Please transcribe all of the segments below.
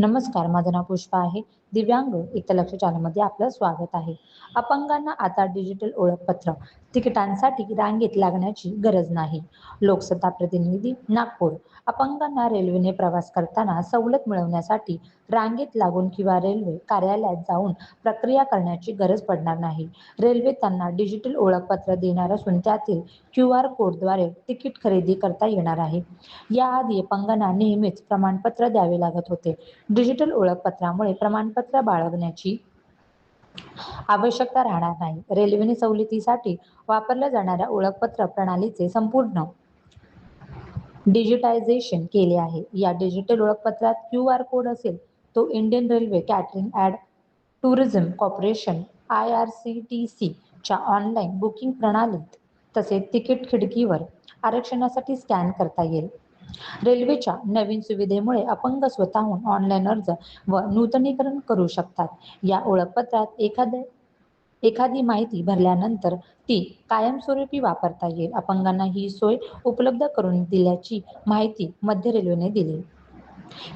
नमस्कार माझं नाव पुष्पा आहे. दिव्यांग एकलक्ष चॅनलमध्ये आपलं स्वागत आहे. अपंगांना आता डिजिटल ओळखपत्र. तिकिटांसाठी रांगेत लागण्याची गरज नाही. लोकसत्ता प्रतिनिधी नागपूर. अपंगांना रेल्वेने प्रवास करताना सवलत मिळवण्यासाठी रांगेत लागून किंवा रेल्वे कार्यालयात जाऊन प्रक्रिया करण्याची गरज पडणार नाही. रेल्वे त्यांना डिजिटल ओळखपत्र देणार असून त्यातील क्यू आर कोडद्वारे तिकीट खरेदी करता येणार आहे. याआधी अपंगांना नेहमीच प्रमाणपत्र द्यावे लागत होते. डिजिटल ओळखपत्रामुळे प्रमाणपत्र बाळगण्याची आवश्यकता राहणार नाही. रेल्वेने सवलतीसाठी वापरल्या जाणाऱ्या ओळखपत्र प्रणालीचे संपूर्ण डिजिटायझेशन केले आहे. या डिजिटल ओळखपत्रात क्यू आर कोड असेल तो Indian railway catering and tourism corporation I R C T C च्या ऑनलाईन बुकिंग प्रणालीत तसेच तिकीट खिडकीवर आरक्षणासाठी स्कॅन करता येईल. रेल्वेच्या नवीन सुविधेमुळे अपंग स्वतःहून ऑनलाईन अर्ज व नूतनीकरण करू शकतात. या ओळखपत्रात एखाद्या एखादी माहिती भरल्यानंतर ती कायमस्वरूपी वापरता येईल. अपंगांना ही सोय उपलब्ध करून दिल्याची माहिती मध्य रेल्वेने दिली.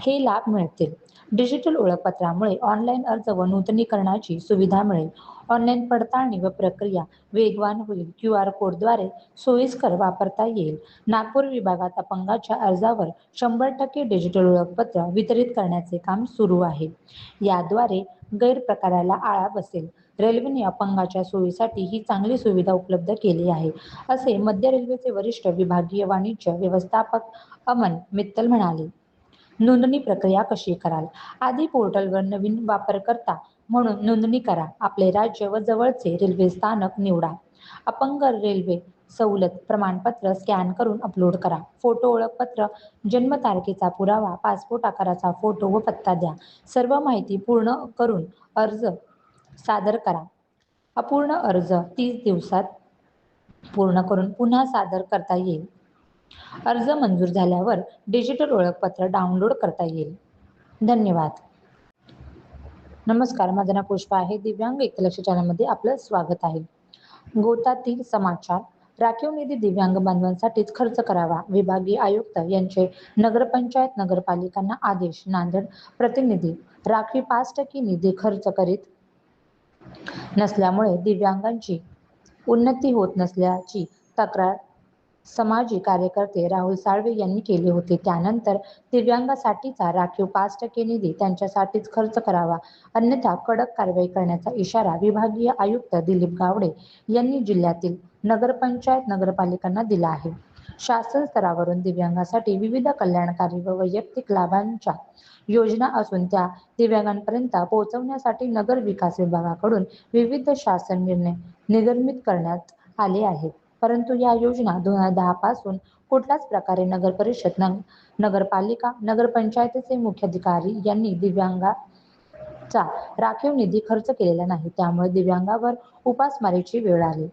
हे लाभ मिळतील. डिजिटल ओळखपत्रामुळे ऑनलाईन अर्ज व नूतनीकरणाची सुविधा मिळेल. ऑनलाईन पडताळणी व प्रक्रिया वेगवान होईल. क्यू आर कोडद्वारे सोयीस्कर वापरता येईल. नागपूर विभागात अपंगाच्या अर्जावर शंभर टक्के डिजिटल ओळखपत्र वितरित करण्याचे काम सुरू आहे. याद्वारे गैरप्रकाराला आळा बसेल. रेल्वेने अपंगाच्या सोयीसाठी ही चांगली सुविधा उपलब्ध केली आहे असे मध्य रेल्वेचे वरिष्ठ विभागीय वाणिज्य व्यवस्थापक अमन मित्तल म्हणाले. नोंदणी प्रक्रिया कशी कराल? आधी पोर्टलवर नवीन वापरकर्ता म्हणून नोंदणी करा. आपले राज्य व जवळचे रेल्वे स्थानक निवडा. अपंग रेल्वे सवलत प्रमाणपत्र स्कॅन करून अपलोड करा. फोटो ओळखपत्र जन्मतारखेचा पुरावा पासपोर्ट आकाराचा फोटो व पत्ता द्या. सर्व माहिती पूर्ण करून अर्ज सादर करा. अपूर्ण अर्ज तीस दिवसात पूर्ण करून पुन्हा सादर करता येईल. अर्ज मंजूर झाल्यावर डिजिटल ओळखपत्र डाउनलोड करता येईल. धन्यवाद. नमस्कार माझं नाव पुष्पा आहे. दिव्यांग एकलक्ष चॅनलमध्ये आपलं स्वागत आहे. गोतातील समाचार. राखीव निधी दिव्यांग बांधवांसाठीच खर्च करावा विभागीय आयुक्त यांचे नगरपंचायत नगरपालिकांना आदेश नांदेड प्रतिनिधी राखीव पाच टक्के निधी खर्च करीत नसल्यामुळे दिव्यांगांची उन्नती होत नसल्याची तक्रार समाजी कार्यकर्ते राहुल साळवे यांनी केले होते. त्यानंतर दिव्यांगासाठीचा राखीव पाच टक्के निधी त्यांच्यासाठीच खर्च करावा. अन्यथा कडक कारवाई करण्याचा इशारा विभागीय आयुक्त दिलीप गावडे यांनी जिल्ह्यातील नगरपंचायत नगरपालिकांना दिला आहे. शासन स्तरावरून दिव्यांगासाठी विविध कल्याणकारी व वैयक्तिक लाभांच्या योजना असून त्या दिव्यांगांपर्यंत पोहोचवण्यासाठी नगर विकास विभागाकडून विविध शासन निर्णय निर्गमित करण्यात आले आहेत. परंतु या योजना दोन हजार दहा पासून कुठल्याच प्रकारे नगर परिषद नगरपालिका नगरपंचायतीचे मुख्याधिकारी यांनी दिव्यांगाचा राखीव निधी खर्च केलेला नाही. त्यामुळे दिव्यांगावर उपासमारीची वेळ आली.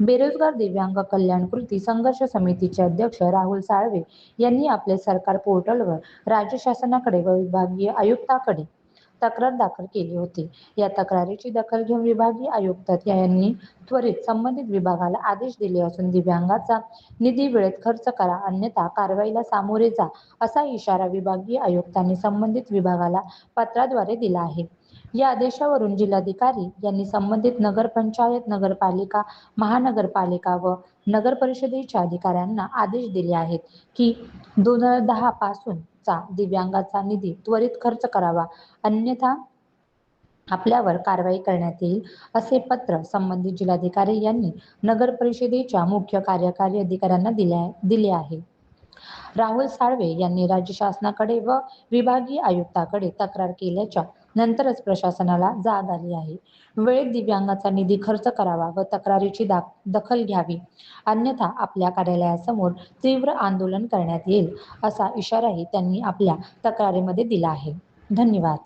बेरोजगार दिव्यांग कल्याण कृती संघर्ष समितीचे अध्यक्ष राहुल साळवे यांनी आपले सरकार पोर्टलवर राज्य शासनाकडे व विभागीय आयुक्ताकडे तक्रार दाखल केली होती. या तक्रारीची दखल घेऊन विभागीय आयुक्त यांनी त्वरित संबंधित विभागाला आदेश दिले असून दिव्यांगाचा निधी वेळेत खर्च करा अन्यथा कारवाईला सामोरे जा असा इशारा विभागीय आयुक्तांनी संबंधित विभागाला पत्राद्वारे दिला आहे. या आदेशावरून जिल्हाधिकारी यांनी संबंधित नगरपंचायत नगरपालिका महानगरपालिका व नगर परिषदेच्या अधिकाऱ्यांना आदेश दिले आहेत की दोन हजार दहा पासून चा दिव्यांगाचा निधी त्वरित खर्च करावा. अन्यथा आपल्यावर कारवाई करण्यात येईल असे पत्र संबंधित जिल्हाधिकारी यांनी नगर परिषदेच्या मुख्य कार्यकारी अधिकाऱ्यांना दिले आहे. राहुल साळवे यांनी राज्य शासनाकडे व विभागीय आयुक्ताकडे तक्रार केल्याच्या नंतरच प्रशासनाला जाग आली आहे. वेळेत दिव्यांगाचा निधी खर्च करावा व तक्रारीची दखल घ्यावी. अन्यथा आपल्या कार्यालयासमोर तीव्र आंदोलन करण्यात येईल असा इशाराही त्यांनी आपल्या तक्रारीमध्ये दिला आहे. धन्यवाद.